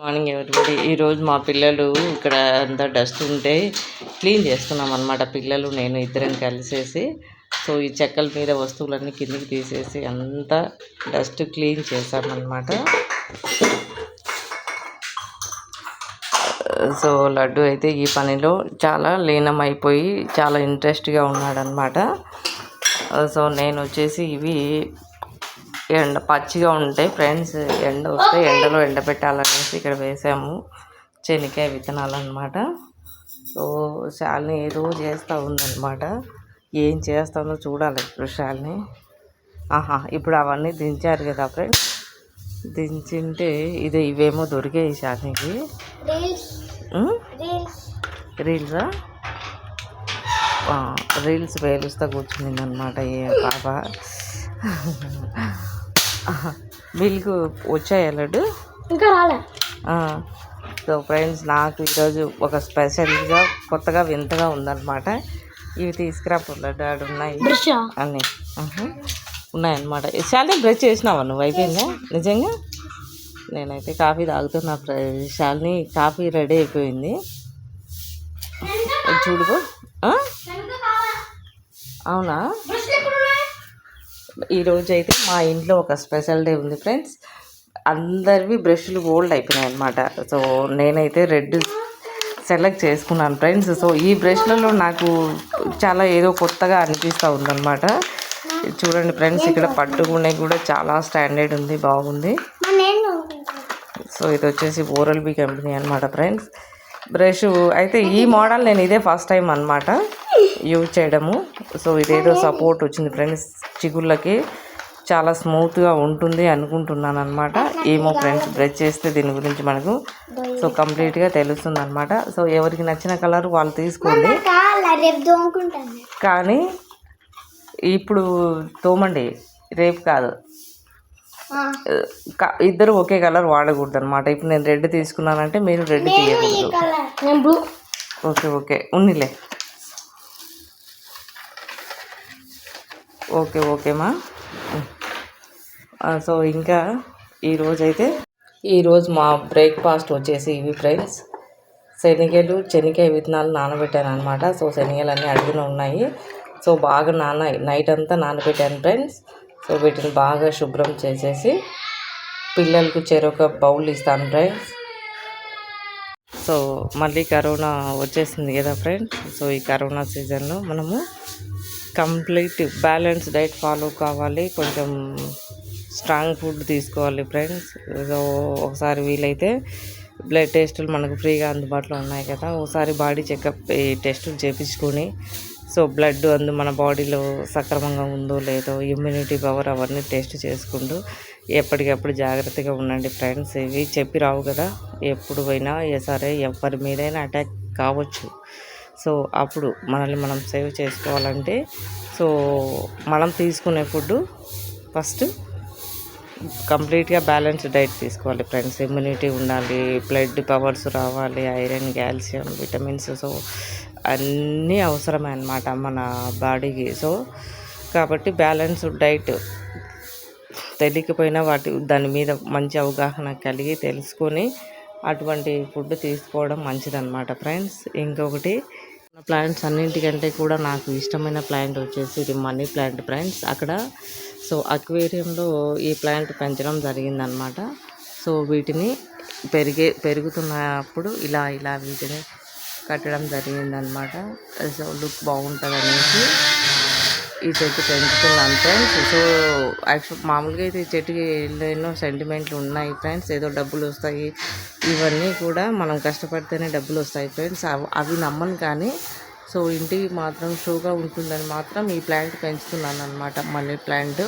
Morning everybody? ఈరోజు మా పిల్లలు ఇక్కడ అంతా డస్ట్ ఉంటే క్లీన్ చేస్తున్నాం అనమాట పిల్లలు నేను ఇద్దరం కలిసేసి సో ఈ చెక్కల మీద వస్తువులన్నీ కిందికి తీసేసి అంతా డస్ట్ క్లీన్ చేశామన్నమాట సో లడ్డు అయితే ఈ పనిలో చాలా లీనమైపోయి చాలా ఇంట్రెస్ట్గా ఉన్నాడనమాట సో నేను వచ్చేసి ఇవి ఎండ పచ్చిగా ఉంటాయి ఫ్రెండ్స్ ఎండ వస్తే ఎండలో ఎండబెట్టాలనేసి ఇక్కడ వేసాము. శనక్కాయ విత్తనాలు అనమాట సో శాలిని ఏదో చేస్తూ ఉందన్నమాట. ఏం చేస్తుందో చూడాలి ఇప్పుడు శాలిని ఆహా ఇప్పుడు అవన్నీ దించారు కదా ఫ్రెండ్స్. దించింటే ఇది ఇవేమో దొరికాయి శాలినికి. ఉం? రీల్సా. రీల్స్? వేలుస్తా కూర్చునింది అనమాట ఏ పాప మిల్క్ వచ్చాయా లడ్డు? ఇంకా రాలే. సో ఫ్రెండ్స్ నాకు ఈరోజు ఒక స్పెషల్గా కొత్తగా వింతగా ఉందన్నమాట. ఇవి తీసుకురా లడ్డు ఆడు ఉన్నాయి. అన్నీ. ఉన్నాయన్నమాట. శాలరీ బ్రష్ చేసినావా నువ్వు? అయిపోయిందా? నిజంగా? నేనైతే కాఫీ తాగుతున్నా శాలిని కాఫీ రెడీ అయిపోయింది. చూడుకో? అవునా? ఈరోజు అయితే మా ఇంట్లో ఒక స్పెషల్ డే ఉంది ఫ్రెండ్స్. అందరివి బ్రష్లు ఓల్డ్ అయిపోయినాయి అనమాట సో నేనైతే రెడ్ సెలెక్ట్ చేసుకున్నాను ఫ్రెండ్స్. సో ఈ బ్రష్లలో నాకు చాలా ఏదో కొత్తగా అనిపిస్తూ ఉందన్నమాట. చూడండి ఫ్రెండ్స్ ఇక్కడ పట్టుకునే కూడా చాలా స్టాండర్డ్ ఉంది బాగుంది. సో ఇది వచ్చేసి ఓరల్ బీ కంపెనీ అనమాట ఫ్రెండ్స్. బ్రష్ అయితే ఈ మోడల్ నేను ఇదే ఫస్ట్ టైం అనమాట యూజ్ చేయడము. సో ఇదేదో సపోర్ట్ వచ్చింది ఫ్రెండ్స్ చిగుళ్ళకి చాలా స్మూత్గా ఉంటుంది అనుకుంటున్నాను అనమాట ఏమో ఫ్రెండ్స్ బ్రష్ చేస్తే దీని గురించి మనకు సో కంప్లీట్గా తెలుస్తుంది అనమాట సో ఎవరికి నచ్చిన కలర్ వాళ్ళు తీసుకోండి. కానీ ఇప్పుడు తోమండి. రేపు కాదు. ఇద్దరు ఒకే కలర్ వాడకూడదు అనమాట ఇప్పుడు నేను రెడ్ తీసుకున్నానంటే మీరు రెడ్ తీయకూడదు. Okay okay. ఉన్నిలే. ఓకే ఓకేమా సో ఇంకా ఈరోజైతే ఈరోజు మా బ్రేక్ఫాస్ట్ వచ్చేసి ఇవి ఫ్రెండ్స్. శనగలు శనగకాయ విత్తనాలు నానబెట్టాను అనమాట సో శనగలు అన్నీ అడుగున ఉన్నాయి. సో బాగా నాన నైట్ అంతా నానబెట్టాను ఫ్రెండ్స్. సో వీటిని బాగా శుభ్రం చేసేసి పిల్లలకు చెరొక బౌల్ ఇస్తాను ఫ్రెండ్స్. సో మళ్ళీ కరోనా వచ్చేసింది కదా ఫ్రెండ్స్. సో ఈ కరోనా సీజన్లో మనము కంప్లీట్ బ్యాలెన్స్ డైట్ ఫాలో కావాలి. కొంచెం స్ట్రాంగ్ ఫుడ్ తీసుకోవాలి ఫ్రెండ్స్. సో ఒకసారి వీలైతే బ్లడ్ టెస్టులు మనకు ఫ్రీగా అందుబాటులో ఉన్నాయి కదా. ఒకసారి బాడీ చెకప్ ఈ టెస్టులు చేయించుకొని సో బ్లడ్ అందు మన బాడీలో సక్రమంగా ఉందో లేదో ఇమ్యూనిటీ పవర్ అవన్నీ టెస్ట్ చేసుకుంటూ ఎప్పటికప్పుడు జాగ్రత్తగా ఉండండి ఫ్రెండ్స్. ఇవి చెప్పి రావు కదా ఎప్పుడు పోయినా ఏ సరే ఎవరి మీదైనా అటాక్ కావచ్చు. సో అప్పుడు మనల్ని మనం సేవ్ చేసుకోవాలంటే సో మనం తీసుకునే ఫుడ్ ఫస్ట్ కంప్లీట్గా బ్యాలెన్స్ డైట్ తీసుకోవాలి ఫ్రెండ్స్. ఇమ్యూనిటీ ఉండాలి బ్లడ్ పవర్స్ రావాలి ఐరన్ కాల్షియం విటమిన్స్ సో అన్నీ అవసరమే అన్నమాట మన బాడీకి. సో కాబట్టి బ్యాలెన్స్ డైట్ తెలియకపోయినా వాటి దాని మీద మంచి అవగాహన కలిగి తెలుసుకొని అటువంటి ఫుడ్ తీసుకోవడం మంచిదన్నమాట ఫ్రెండ్స్. ఇంకొకటి ప్లాంట్స్ అన్నింటికంటే కూడా నాకు ఇష్టమైన ప్లాంట్ వచ్చేసి ఇది మనీ ప్లాంట్ ఫ్రెండ్స్. అక్కడ సో అక్వేరియంలో ఈ ప్లాంట్ పెంచడం జరిగిందనమాట సో వీటిని పెరిగే పెరుగుతున్నప్పుడు ఇలా ఇలా వీటిని కట్టడం జరిగిందనమాట సో లుక్ బాగుంటుంది అనేసి ఈ చెట్టు పెంచుతున్నాను ఫ్రెండ్స్ సో యాక్చువల్ మామూలుగా అయితే ఈ చెట్టుకి ఎన్నో సెంటిమెంట్లు ఉన్నాయి ఫ్రెండ్స్ ఏదో డబ్బులు వస్తాయి. ఇవన్నీ కూడా మనం కష్టపడితేనే డబ్బులు వస్తాయి ఫ్రెండ్స్ అవి అవి నమ్మను కానీ సో ఇంటికి మాత్రం షోగా ఉంటుందని మాత్రం ఈ ప్లాంట్ పెంచుతున్నాను అనమాట మనీ ప్లాంట్